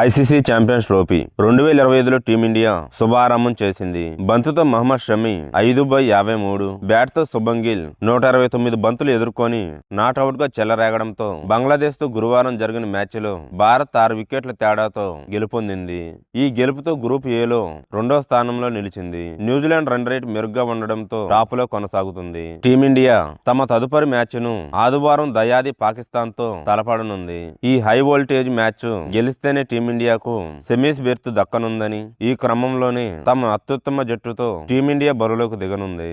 ICC champions trophy రెండు వేల ఇరవై ఐదులో టీమిండియా శుభారంభం చేసింది. బంతుతో మహమ్మద్ షమి ఐదు బై యాభై మూడు బ్యాట్తో శుభం గిల్ నూట అరవై తొమ్మిది బంతులు ఎదుర్కొని నాట్అవుట్గా చెల్లరేగడంతో బంగ్లాదేశ్తో గురువారం జరిగిన మ్యాచ్లో భారత్ ఆరు వికెట్ల తేడాతో గెలుపొందింది. ఈ గెలుపుతో గ్రూప్ ఏలో రెండో స్థానంలో నిలిచింది. న్యూజిలాండ్ రన్ రేట్ మెరుగ్గా ఉండడంతో టాప్లో కొనసాగుతుంది. టీమిండియా తమ తదుపరి మ్యాచ్ను ఆదివారం దయాది పాకిస్తాన్తో తలపడనుంది. ఈ హై వోల్టేజ్ మ్యాచ్ గెలిస్తేనే టీమిండియాకు సెమీస్ బెర్త్ దక్కనుందని ఈ క్రమంలోనే తమ అత్యుత్తమ జట్టుతో టీమిండియా బరులోకి దిగనుంది.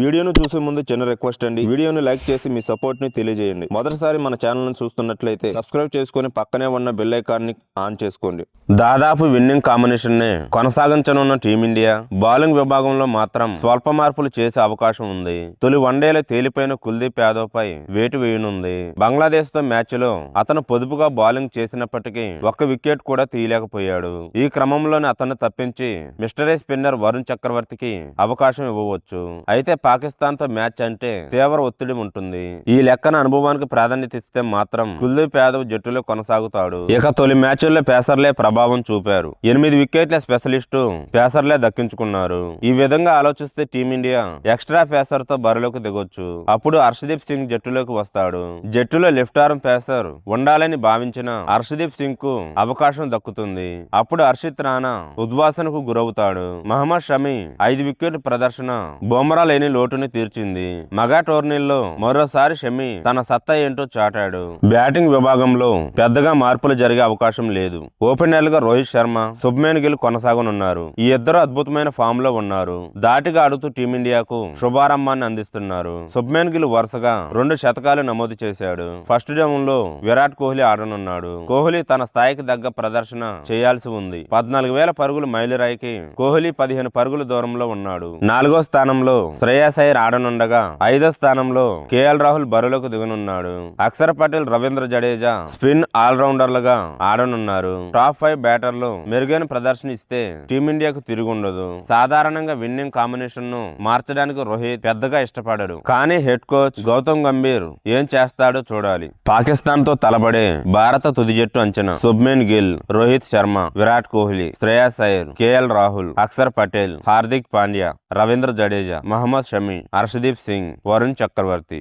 వీడియోను చూసే ముందు చిన్న రిక్వెస్ట్ అండి. వీడియోను లైక్ చేసి మీ సపోర్ట్ని తెలియజేయండి. మొదటిసారి మన ఛానల్ను చూస్తున్నట్లయితే సబ్స్క్రైబ్ చేసుకుని పక్కనే ఉన్న బెల్ని ఆన్ చేసుకోండి. దాదాపు విన్నింగ్ కాంబినేషన్ నే కొనసాగించనున్న టీమిండియా బౌలింగ్ విభాగంలో మాత్రం స్వల్ప మార్పులు చేసే అవకాశం ఉంది. తొలి వన్డేలో తేలిపోయిన కుల్దీప్ యాదవ్ పై వేటు వేయనుంది. బంగ్లాదేశ్తో మ్యాచ్లో అతను పొదుపుగా బౌలింగ్ చేసినప్పటికీ ఒక్క వికెట్ కూడా తీయలేకపోయాడు. ఈ క్రమంలోనే అతన్ని తప్పించి మిస్టరీ స్పిన్నర్ వరుణ్ చక్రవర్తికి అవకాశం ఇవ్వవచ్చు. అయితే పాకిస్తాన్తో మ్యాచ్ అంటే తీవ్ర ఒత్తిడి ఉంటుంది. ఈ లెక్కన అనుభవానికి ప్రాధాన్యత ఇస్తే మాత్రం కుల్దీప్ యాదవ్ జట్టులో కొనసాగుతాడు. ఇక తొలి మ్యాచ్ల్లో పేసర్లే ప్రభావం చూపారు. ఎనిమిది వికెట్ల స్పెషలిస్టు పేసర్లే దక్కించుకున్నారు. ఈ విధంగా ఆలోచిస్తే టీమిండియా ఎక్స్ట్రా పేసర్తో బరిలోకి దిగొచ్చు. అప్పుడు హర్షదీప్ సింగ్ జట్టులోకి వస్తాడు. జట్టులో లెఫ్ట్ ఆర్మ్ పేసర్ ఉండాలని భావించిన హర్షదీప్ సింగ్కు అవకాశం దక్కుతుంది. అప్పుడు హర్షిత్ రాణా ఉద్వాసనకు గురవుతాడు. మహమ్మద్ షమి ఐదు వికెట్ ప్రదర్శన బొమ్రా లేని లోటుని తీర్చింది. మగా టోర్నీల్లో మరోసారి షమి తన సత్తా ఏంటో చాటాడు. బ్యాటింగ్ విభాగంలో పెద్దగా మార్పులు జరిగే అవకాశం లేదు. ఓపెనర్గా రోహిత్ శర్మ శుభ్మేన్ గిల్ కొనసాగనున్నారు. ఈ ఇద్దరు అద్భుతమైన ఫామ్లో ఉన్నారు. దాటిగా ఆడుతూ టీమిండియాకు శుభారంభాన్ని అందిస్తున్నారు. శుభ్మేన్ గిల్ వరుసగా రెండు శతకాలు నమోదు చేశాడు. ఫస్ట్ డౌన్లో విరాట్ కోహ్లీ ఆడనున్నాడు. కోహ్లీ తన స్థాయికి తగ్గ ప్రదర్శన చేయాల్సి ఉంది. పద్నాలుగు వేల పరుగులు మైలురాయికి కోహ్లీ పదిహేను పరుగుల దూరంలో ఉన్నాడు. నాలుగో స్థానంలో శ్రేయ అయ్యర్ ఆడనుండగా ఐదో స్థానంలో కేఎల్ రాహుల్ బరులకు దిగనున్నాడు. అక్షర్ పటేల్ రవీంద్ర జడేజా స్పిన్ ఆల్రౌండర్లుగా ఆడనున్నారు. టాప్ ఫైవ్ బ్యాటర్లు మెరుగైన ప్రదర్శన ఇస్తే టీమిండియాకు తిరుగుండదు. సాధారణంగా విన్నింగ్ కాంబినేషన్ను మార్చడానికి రోహిత్ పెద్దగా ఇష్టపడడు. కానీ హెడ్ కోచ్ గౌతమ్ గంభీర్ ఏం చేస్తాడో చూడాలి. పాకిస్తాన్తో తలబడే భారత తుది జట్టు అంచనా శుభ్మన్ గిల్ రోహిత్ శర్మ విరాట్ కోహ్లీ శ్రేయాస్ అయ్యర్ కేఎల్ రాహుల్ అక్షర్ పటేల్ హార్దిక్ పాండ్యా రవీంద్ర జడేజా మహమ్మద్ షమి హర్షదీప్ సింగ్ వరుణ్ చక్రవర్తి